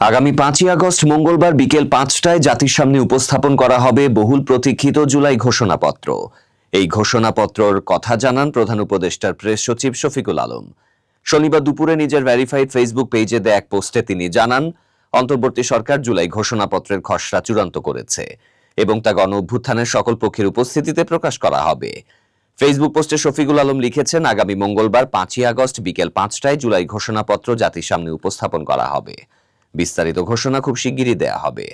আগামী পাঁচই আগস্ট মঙ্গলবার বিকেল পাঁচটায় জাতির সামনে উপস্থাপন করা হবে বহুল প্রতীক্ষিত জুলাই ঘোষণাপত্র। এই ঘোষণাপত্রর কথা জানান প্রধান উপদেষ্টার প্রেস সচিব শফিকুল আলম। শনিবার দুপুরে নিজের ভেরিফাইড ফেসবুক পেজে দেয়া এক পোস্টে তিনি জানান, অন্তর্বর্তী সরকার জুলাই ঘোষণাপত্রের খসড়া চূড়ান্ত করেছে এবং তা গণ অভ্যুত্থানের সকল পক্ষের উপস্থিতিতে প্রকাশ করা হবে। ফেসবুক পোস্টে শফিকুল আলম লিখেছেন, আগামী মঙ্গলবার পাঁচই আগস্ট বিকেল পাঁচটায় জুলাই ঘোষণাপত্র জাতির সামনে উপস্থাপন করা হবে। বিস্তারিত ঘোষণা খুব শিগগিরই দেয়া হবে।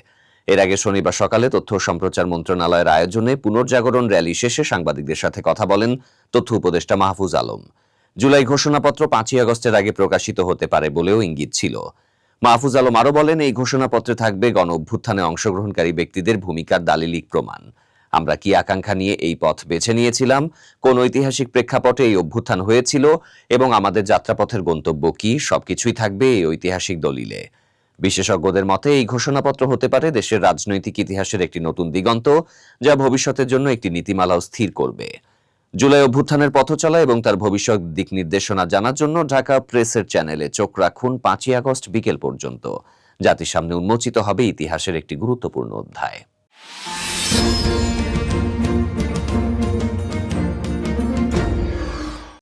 এর আগে শনিবার সকালে তথ্য সম্প্রচার মন্ত্রণালয়ের আয়োজনে পুনর্জাগরণ র্যালি শেষে সাংবাদিকদের সাথে কথা বলেন তথ্য উপদেষ্টা মাহফুজ আলম। জুলাই ঘোষণাপত্র পাঁচই আগস্টের আগে প্রকাশিত হতে পারে বলেও ইঙ্গিত ছিল। মাহফুজ আলম আরও বলেন, এই ঘোষণাপত্রে থাকবে গণ অভ্যুত্থানে অংশগ্রহণকারী ব্যক্তিদের ভূমিকার দালিলিক প্রমাণ। আমরা কি আকাঙ্ক্ষা নিয়ে এই পথ বেছে নিয়েছিলাম? কোন ঐতিহাসিক প্রেক্ষাপটে এই অভ্যুত্থান হয়েছিল? এবং আমাদের যাত্রাপথের গন্তব্য কি? সবকিছুই থাকবে এই ঐতিহাসিক দলিলে। বিশেষজ্ঞদের মতে, এই ঘোষণাপত্র হতে পারে দেশের রাজনৈতিক ইতিহাসের একটি নতুন দিগন্ত, যা ভবিষ্যতের জন্য একটি নীতিমালাও স্থির করবে। জুলাই অভ্যুত্থানের পথচলা এবং তার ভবিষ্যৎ দিক নির্দেশনা জানার জন্য ঢাকা প্রেসের চ্যানেলে চোখ রাখুন পাঁচই আগস্ট বিকেল পর্যন্ত। জাতির সামনে উন্মোচিত হবে ইতিহাসের একটি গুরুত্বপূর্ণ অধ্যায়।